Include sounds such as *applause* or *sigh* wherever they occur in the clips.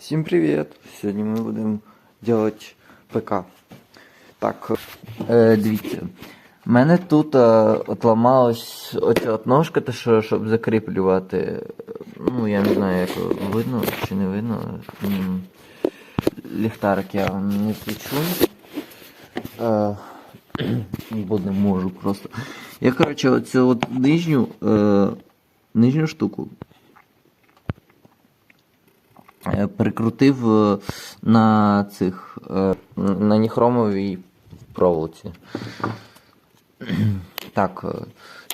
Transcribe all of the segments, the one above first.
Всім привіт! Сьогодні ми будемо робити ПК. Так, е, дивіться. У мене тут е, от оця от ножка, те, що, щоб закріплювати. Ну, я не знаю, як видно чи не видно. Ліхтарик я не включу. Е, бо не можу просто. Я, коротше, оцю от нижню, е, нижню штуку прикрутив е, на цих е, на ніхромовій проволоці. *clears throat* Так, е,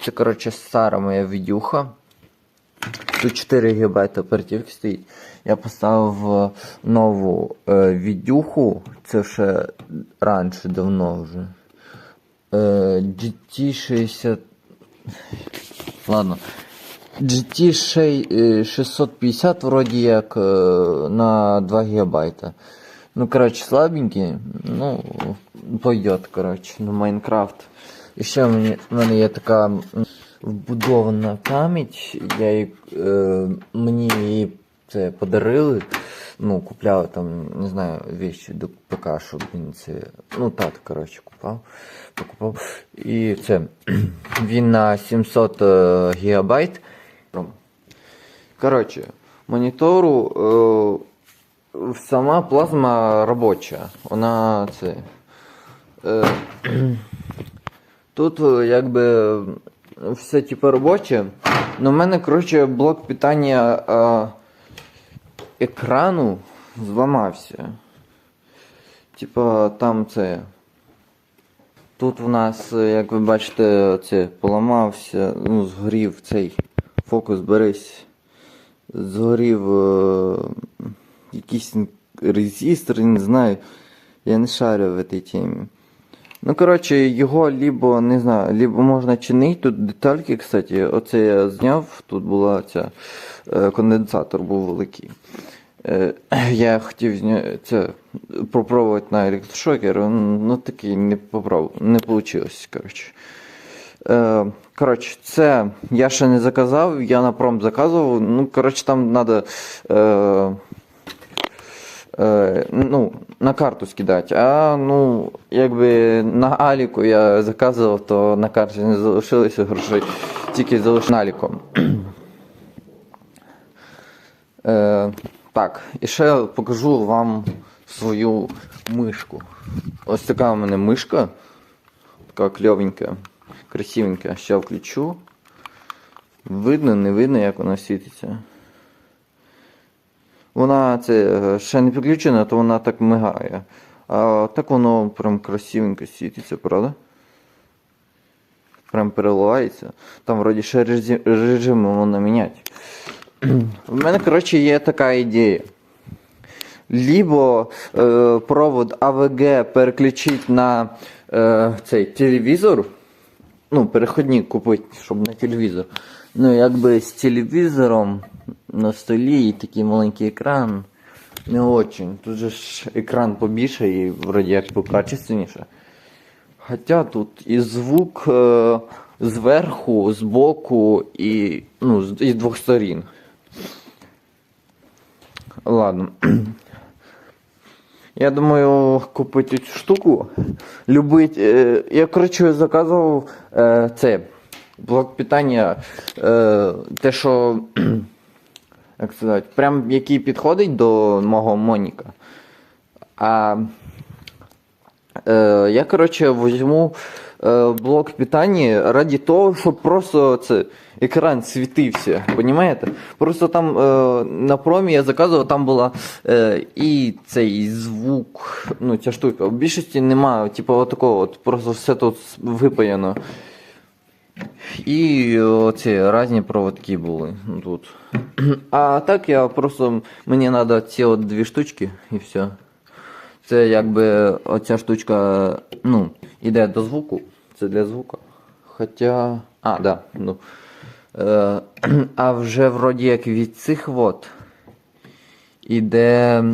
це, коротше, стара моя відюха. Тут 4 ГБ оперативки стоїть. Я поставив е, нову е, відюху, це ще раніше, давно вже. Е, GT60. Ладно. GT 650 вроді як е, на 2 гігабайта. Ну, коротше, слабенький. Ну, пойдет, коротше, на Майнкрафт. І ще в мене, в мене є така вбудована пам'ять. Я її, е, мені її це подарили. Ну, купляли там, не знаю, вещи до ПК, щоб він це. Ну, тато, коротше, купав. Покупав. І це. *clears throat* Він на 700 е, гігабайт. Коротше, монітору е, сама плазма робоча. Вона це. Е, тут е, якби все типу робоче. Ну, в мене, коротше, блок питання е, екрану зламався. Типа там це. Тут у нас, е, як ви бачите, це поламався, ну, згорів цей фокус берись. Згорів е, якийсь резистор, не знаю. Я не шарю в цій темі. Ну, коротше, його либо, не знаю, либо можна чинити. Тут детальки, кстати, оце я зняв, тут була ця е, конденсатор був великий. Е, *clears throat* я хотів зня... це попробувати на електрошокер, ну такий не попробував, не вийшло, коротше. Е, коротше, це я ще не заказав, я на пром заказував. Ну, коротше, там треба. Е, е, ну, на карту скидати. А ну, якби на Аліку я заказував, то на карті не залишилося грошей, тільки залиш наліком. Е, так, і ще покажу вам свою мишку. Ось така у мене мишка. Така кльовенька, красивенька. Ще включу. Видно, не видно, як вона світиться. Вона це е, ще не підключена, то вона так мигає. А так воно прям красивенько світиться, правда? Прям переливається. Там вроді ще режим, можна міняти. *clears throat* У мене, коротше, є така ідея. Либо е, провод АВГ переключити на е, цей телевізор. Ну, переходник купити, щоб на телевізор. Ну, якби з телевізором на столі і такий маленький екран. Не очень. Тут же ж екран побільше і вроді як покачественніше. Хоча тут і звук е, зверху, збоку і ну, з, з двох сторін. Ладно. Я думаю, купити цю штуку. Любить. Е, я, коротше, заказував е, це. Блок питання. Е, те, що. *clears throat* Як сказати, прям який підходить до мого Моніка. А я, коротше, візьму блок питання раді того, щоб просто це, екран світився. Понімаєте? Просто там е, на промі я заказував, там була е, і цей звук, ну ця штука. В більшості немає, типу, такого, от просто все тут випаяно. І оці різні проводки були тут. А так я просто мені треба ці от дві штучки і все. Це якби оця штучка, ну, іде до звуку. Це для звука. Хоча. А, да. Ну. Е, *clears throat* а вже вроді як від цих вот іде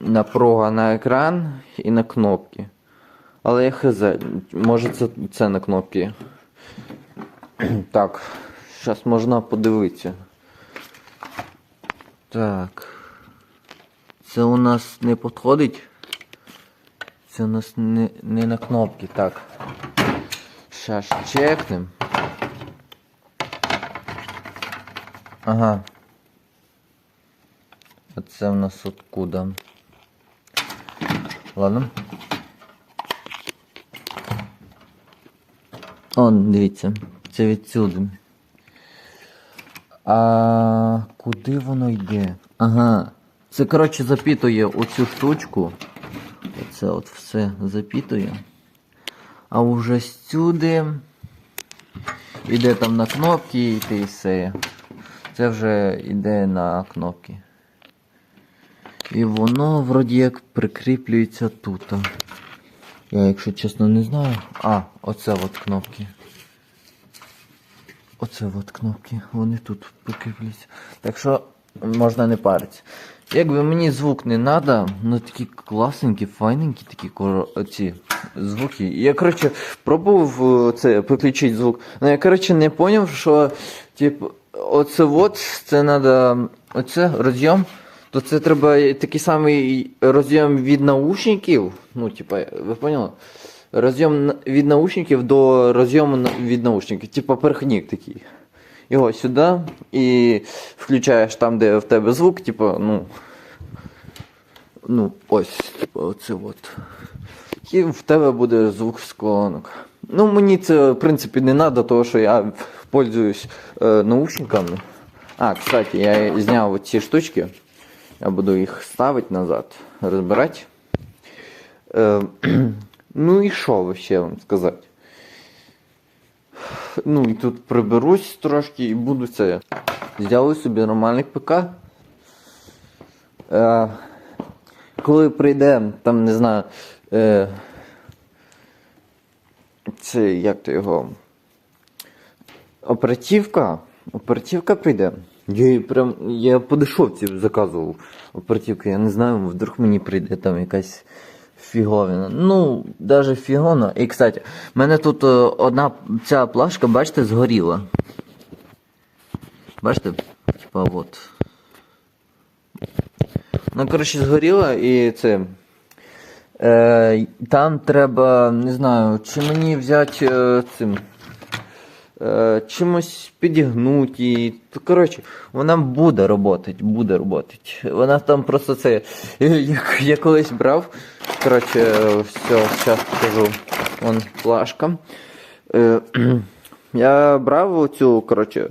напруга на екран і на кнопки. Але я хз, може це, це на кнопки. *clears throat* Так, зараз можна подивитися. Так. Це у нас не підходить. Це у нас не, не на кнопки, так. Щас чекнем. Ага. Оце у нас откуда. Ладно. О, дивіться, це відсюди. А куди воно йде? Ага. Це, коротше, запітує оцю штучку. Оце от все запітує. А уже сюди йде там на кнопки і і все. Це вже йде на кнопки. І воно вроді як прикріплюється тут. Я, якщо чесно, не знаю. А, оце от кнопки. Оце от кнопки. Вони тут прикріплюються. Так що можна не паритися. Якби мені звук не треба, ну такі класненькі, файненькі такі ці звуки. Я, коротше, пробував е, це підключити звук. Ну я, коротше, не зрозумів, що типу, оце от, це треба. Оце розйом. То це треба такий самий розйом від наушників. Ну, типа, ви поняли? Розйом від наушників до розйому від наушників. Типа перехідник такий. Його сюди і включаєш там, де в тебе звук, типа, ну. Ну, ось, типа, оце от. І в тебе буде звук з колонок. Ну, мені це, в принципі, не треба, тому що я пользуюсь е, наушниками. А, кстати, я зняв ці штучки. Я буду їх ставити назад, розбирати. Е, *clears throat* ну і що ще вам сказати? Ну і тут приберусь трошки і буду це. Зроблю собі нормальний ПК. Е, коли прийде, там не знаю. Е, це як то його. Оперативка. Оперативка прийде. Я її прям. Я по дешевці заказував оперативку. Я не знаю, вдруг мені прийде там якась фіговина. Ну, навіть фігона. І кстати, в мене тут е, одна ця плашка, бачите, згоріла. Бачите? Типа от. Ну, коротше, згоріла і це. Е, там треба, не знаю, чи мені взяти е, цим. Е, чимось підігнути коротше, вона буде роботить, буде роботить. Вона там просто це. Як я колись брав. Коротше, все, зараз покажу. Вон плашка. Е, я брав цю, коротше.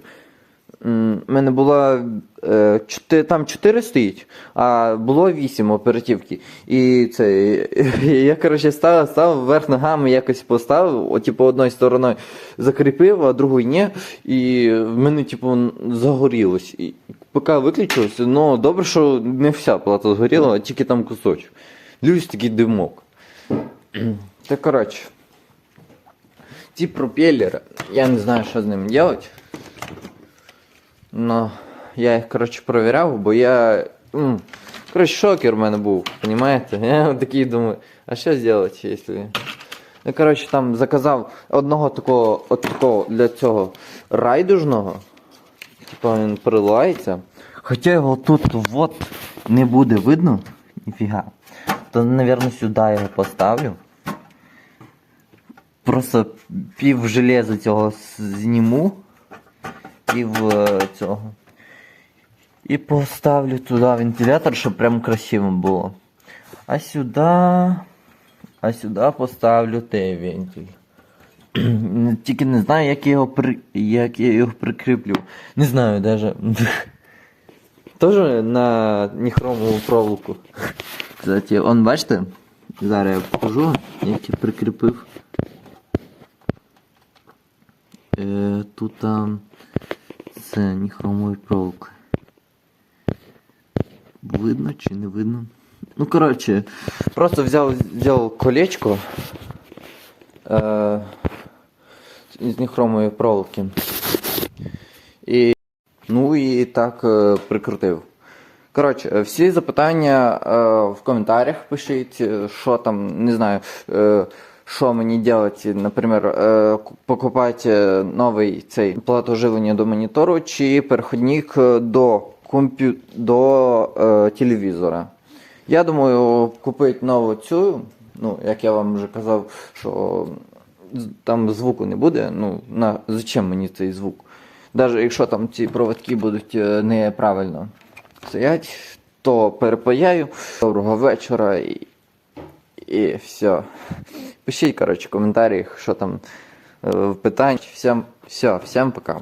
В мене була е, там 4 стоїть, а було 8 оперативки. І це *laughs* я коротше став, став вверх ногами якось поставив, о, типу, одною стороною закріпив, а другою ні. І в мене, типу, загорілось. І поки виключилось, ну добре, що не вся плата згоріла, а тільки там кусочок. Дивлюсь такий димок. *clears throat* Та коротше. Ці пропеллери, я не знаю, що з ними робити. Ну, я їх, коротше, провіряв, бо я. Коротше, шокер в мене був, розумієте? Я такий думаю, а що зробити, якщо. Я, коротше, там заказав одного такого, от такого для цього райдужного. Типа він приливається. Хоча його тут вот не буде видно, ніфіга. То, мабуть, сюди його поставлю. Просто пів железа цього зніму. Пів е, цього. І поставлю туди вентилятор, щоб прям красиво було. А сюди. А сюди поставлю той вентиль. *clears throat* Тільки не знаю, як я його при... як я його прикріплю. Не знаю даже. *laughs* Тоже на ніхромову проволоку. Кстати, он бачите? Зараз я покажу, як я прикріпив. Е, тут там це ніхромовою проволокою. Видно чи не видно? Ну, коротше, просто взяв, взяв колечко е, з ніхромової проволоки. І, ну і так е, прикрутив. Коротше, всі запитання е, в коментарях пишіть, е, що там, не знаю, е, що мені делать, наприклад, е, покупати новий цей плату до монітору чи переходник е, до комп'ю... до е, телевізора. Я думаю, купити нову цю. Ну, як я вам вже казав, що там звуку не буде. Ну, на, зачем мені цей звук? Навіть якщо там ці проводки будуть е, неправильно стоять, то перепаяю. Доброго вечора і, все. Пишіть, коротше, в коментарях, що там е, питань. Всім, все, всім пока.